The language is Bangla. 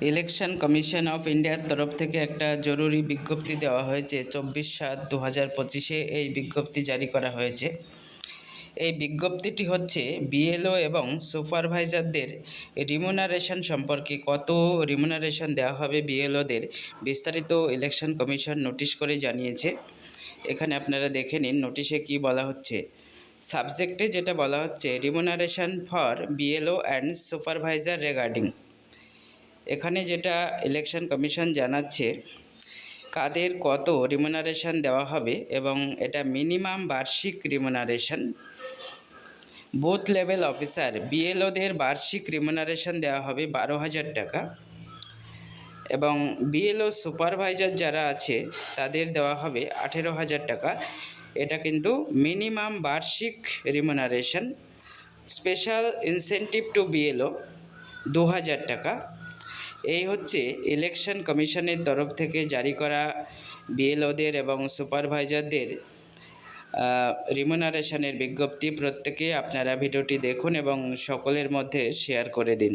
ইলেকশন কমিশন অফ ইন্ডিয়ার তরফ থেকে একটা জরুরি বিজ্ঞপ্তি দেওয়া হয়েছে, চব্বিশ সাত দু হাজার পঁচিশে এই বিজ্ঞপ্তি জারি করা হয়েছে। এই বিজ্ঞপ্তিটি হচ্ছে, বিএলও এবং সুপারভাইজারদের রিমুনারেশন সম্পর্কে কত রিমুনারেশন দেওয়া হবে বিএলওদের বিস্তারিত ইলেকশন কমিশন নোটিশ করে জানিয়েছে। এখানে আপনারা দেখে নিন নোটিশে কি বলা হচ্ছে। সাবজেক্টে যেটা বলা হচ্ছে, remuneration for BLO and supervisor regarding. এখানে যেটা ইলেকশন কমিশন জানাচ্ছে, কাদের কত রিমুনারেশন দেওয়া হবে এবং এটা মিনিমাম বার্ষিক রিমুনারেশন বুথ লেভেল অফিসার বিএলওদের বার্ষিক রিমুনারেশন দেওয়া হবে বারো হাজার টাকা এবং বিএলও সুপারভাইজার যারা আছে, তাদের দেওয়া হবে আঠেরো হাজার টাকা। এটা কিন্তু মিনিমাম বার্ষিক remuneration special incentive to BLO দু হাজার টাকা। এই হচ্ছে ইলেকশন কমিশনের তরফ থেকে জারি করা বিএলওদের এবং সুপারভাইজারদের রিমুনারেশনের বিজ্ঞপ্তি প্রত্যেকে আপনারা ভিডিওটি দেখুন এবং সকলের মধ্যে শেয়ার করে দিন।